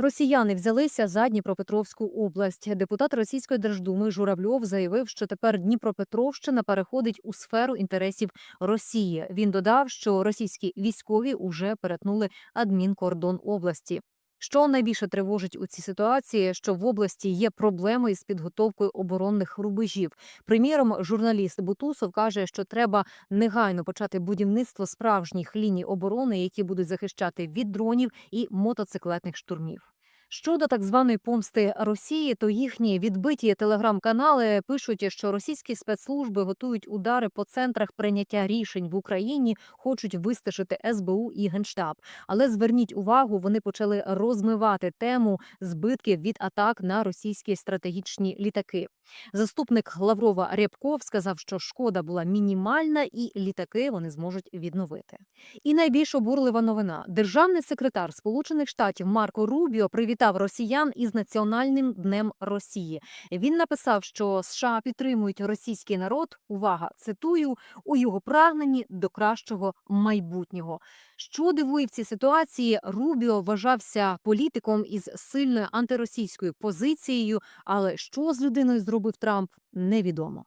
Росіяни взялися за Дніпропетровську область. Депутат Російської Держдуми Журавльов заявив, що тепер Дніпропетровщина переходить у сферу інтересів Росії. Він додав, що російські військові уже перетнули адмінкордон області. Що найбільше тривожить у цій ситуації, що в області є проблеми із підготовкою оборонних рубежів. Приміром, журналіст Бутусов каже, що треба негайно почати будівництво справжніх ліній оборони, які будуть захищати від дронів і мотоциклетних штурмів. Щодо так званої помсти Росії, то їхні відбиті телеграм-канали пишуть, що російські спецслужби готують удари по центрах прийняття рішень в Україні, хочуть вистежити СБУ і Генштаб. Але зверніть увагу, вони почали розмивати тему збитків від атак на російські стратегічні літаки. Заступник Лаврова Рябков сказав, що шкода була мінімальна, і літаки вони зможуть відновити. І найбільш обурлива новина: державний секретар Сполучених Штатів Марко Рубіо привітав росіян із національним днем Росії. Він написав, що США підтримують російський народ. Увага, цитую у його прагненні до кращого майбутнього. Що дивує в цій ситуації, Рубіо вважався політиком із сильною антиросійською позицією, але що з людиною зробив Трамп, невідомо.